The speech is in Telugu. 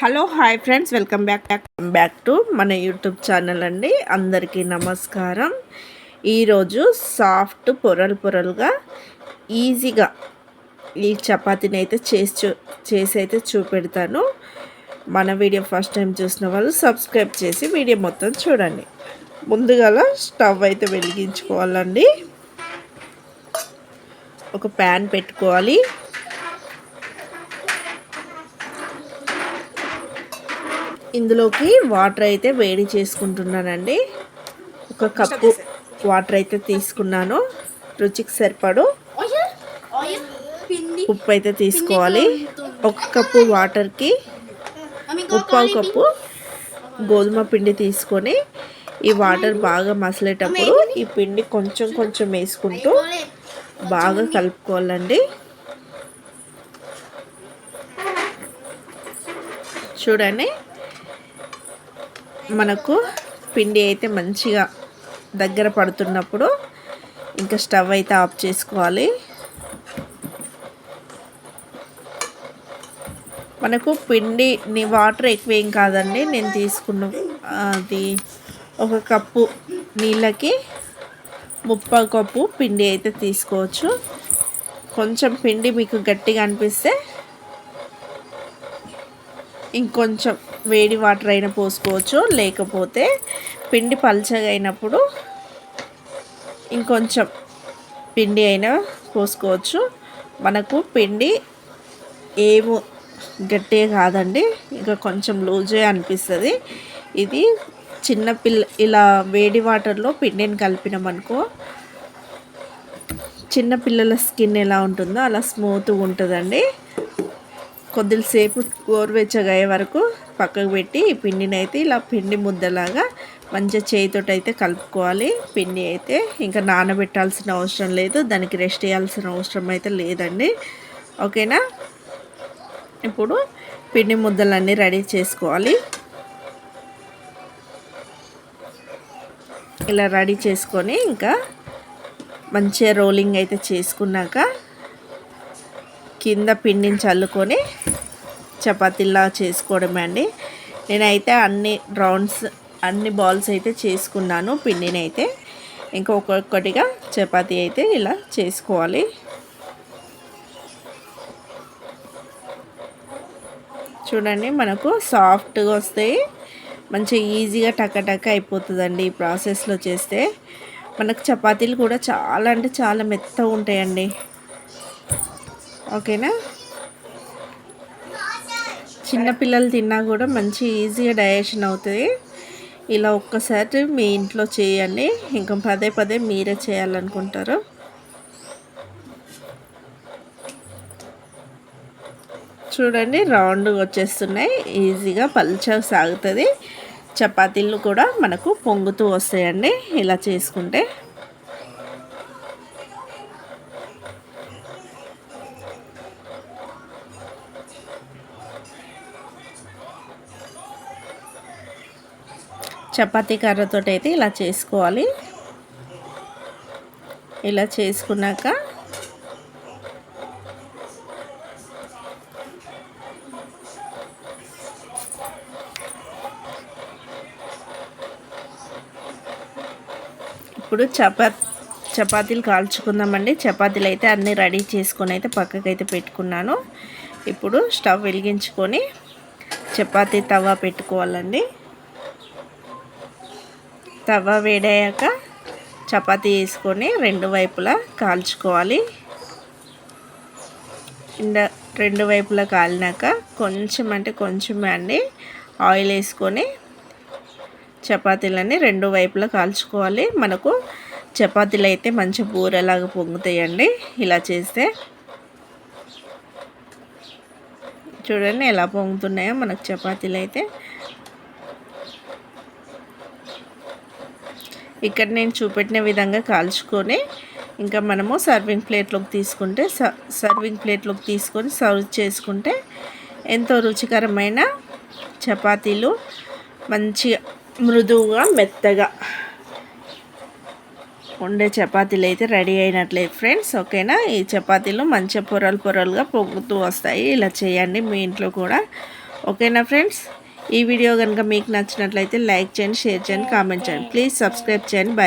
Hello hi friends. Welcome back. Back to మన యూట్యూబ్ ఛానల్ అండి. అందరికీ నమస్కారం. ఈరోజు సాఫ్ట్ పొరలు పొరలుగా ఈజీగా ఈ చపాతీని అయితే చేసి చూ చేసి అయితే చూపెడతాను. మన వీడియో ఫస్ట్ టైం చూసిన వాళ్ళు సబ్స్క్రైబ్ చేసి వీడియో మొత్తం చూడండి. ముందుగా స్టవ్ అయితే వెలిగించుకోవాలండి. ఒక ప్యాన్ పెట్టుకోవాలి. ఇందులోకి వాటర్ అయితే వేడి చేసుకుంటున్నానండి. ఒక కప్పు వాటర్ అయితే తీసుకున్నాను. రుచికి సరిపడు ఉప్పు అయితే తీసుకోవాలి. ఒక కప్పు వాటర్కి ఉప్పు కప్పు గోధుమ పిండి తీసుకొని ఈ వాటర్ బాగా మసలేటప్పుడు ఈ పిండి కొంచెం కొంచెం వేసుకుంటూ బాగా కలుపుకోవాలండి. చూడండి. మనకు పిండి అయితే మంచిగా దగ్గర పడుతున్నప్పుడు ఇంకా స్టవ్ అయితే ఆఫ్ చేసుకోవాలి. మనకు పిండి నీ వాటర్ ఎక్కువ ఏం కాదండి. నేను తీసుకున్న అది ఒక కప్పు నీళ్ళకి ముప్పై కప్పు పిండి అయితే తీసుకోవచ్చు. కొంచెం పిండి మీకు గట్టిగా అనిపిస్తే ఇంకొంచెం వేడి వాటర్ అయినా పోసుకోవచ్చు. లేకపోతే పిండి పల్చగా అయినప్పుడు ఇంకొంచెం పిండి అయినా పోసుకోవచ్చు. మనకు పిండి ఏమో గట్టే కాదండి. ఇంకా కొంచెం లూజే అనిపిస్తుంది. ఇది చిన్న పిల్ల ఇలా వేడి వాటర్లో పిండిని కలిపినామనుకో చిన్న పిల్లల స్కిన్ ఎలా ఉంటుందో అలా స్మూత్గా ఉంటుందండి. కొద్దిసేపు గోరువెచ్చగా అయ్యే వరకు పక్కకు పెట్టి ఈ పిండిని అయితే ఇలా పిండి ముద్దలాగా మంచిగా చేయితో అయితే కలుపుకోవాలి. పిండి అయితే ఇంకా నానబెట్టాల్సిన అవసరం లేదు. దానికి రెస్ట్ చేయాల్సిన అవసరం అయితే లేదండి. ఓకేనా? ఇప్పుడు పిండి ముద్దలన్నీ రెడీ చేసుకోవాలి. ఇలా రెడీ చేసుకొని ఇంకా మంచిగా రోలింగ్ అయితే చేసుకున్నాక కింద పిండిని చల్లుకొని చపాతీలా చేసుకోవడమే అండి. నేనైతే అన్ని రౌండ్స్ అన్ని బాల్స్ అయితే చేసుకున్నాను. పిండిని అయితే ఇంకా ఒక్కొక్కటిగా చపాతీ అయితే ఇలా చేసుకోవాలి. చూడండి మనకు సాఫ్ట్గా వస్తాయి. మంచిగా ఈజీగా టక్క అయిపోతుందండి ఈ ప్రాసెస్లో చేస్తే. మనకు చపాతీలు కూడా చాలా అంటే చాలా మెత్తగా ఉంటాయండి. ఓకేనా? చిన్నపిల్లలు తిన్నా కూడా మంచి ఈజీగా డైజెషన్ అవుతుంది. ఇలా ఒక్కసారి మీ ఇంట్లో చేయండి. ఇంకా పదే పదే మీరే చేయాలనుకుంటారు. చూడండి రౌండ్గా వచ్చేస్తున్నాయి. ఈజీగా పల్చగా సాగుతుంది. చపాతీలు కూడా మనకు పొంగుతూ వస్తాయండి. ఇలా చేసుకుంటే. చపాతీ కర్రతో అయితే ఇలా చేసుకోవాలి. ఇలా చేసుకున్నాక ఇప్పుడు చపా చపాతీలు కాల్చుకుందామండి. చపాతీలు అయితే అన్నీ రెడీ చేసుకొని అయితే పక్కకైతే పెట్టుకున్నాను. ఇప్పుడు స్టవ్ వెలిగించుకొని చపాతీ తవా పెట్టుకోవాలండి. తవ్వ వేడయ్యాక చపాతీ వేసుకొని రెండు వైపులా కాల్చుకోవాలి. ఇండ రెండు వైపులా కాలినాక కొంచెం అంటే కొంచెమే అండి ఆయిల్ వేసుకొని చపాతీలని రెండు వైపులా కాల్చుకోవాలి. మనకు చపాతీలు అయితే మంచి బూరలాగా పొంగుతాయండి ఇలా చేస్తే. చూడండి ఎలా పొంగుతున్నాయో మనకు చపాతీలు అయితే ఇక్కడ నేను చూపెట్టిన విధంగా కాల్చుకొని ఇంకా మనము సర్వింగ్ ప్లేట్లోకి తీసుకుంటే సర్వింగ్ ప్లేట్లోకి తీసుకొని సర్వ్ చేసుకుంటే ఎంతో రుచికరమైన చపాతీలు మంచిగా మృదువుగా మెత్తగా ఉండే చపాతీలు అయితే రెడీ అయినట్లేదు ఫ్రెండ్స్. ఓకేనా? ఈ చపాతీలు మంచిగా పొరలు పొరలుగా పొంగుతూ వస్తాయి. ఇలా చేయండి మీ ఇంట్లో కూడా. ఓకేనా ఫ్రెండ్స్? ఈ వీడియో కనుక మీకు నచ్చినట్లయితే లైక్ చేయండి షేర్ చేయండి కామెంట్ చేయండి. ప్లీజ్ సబ్స్క్రైబ్ చేయండి. బై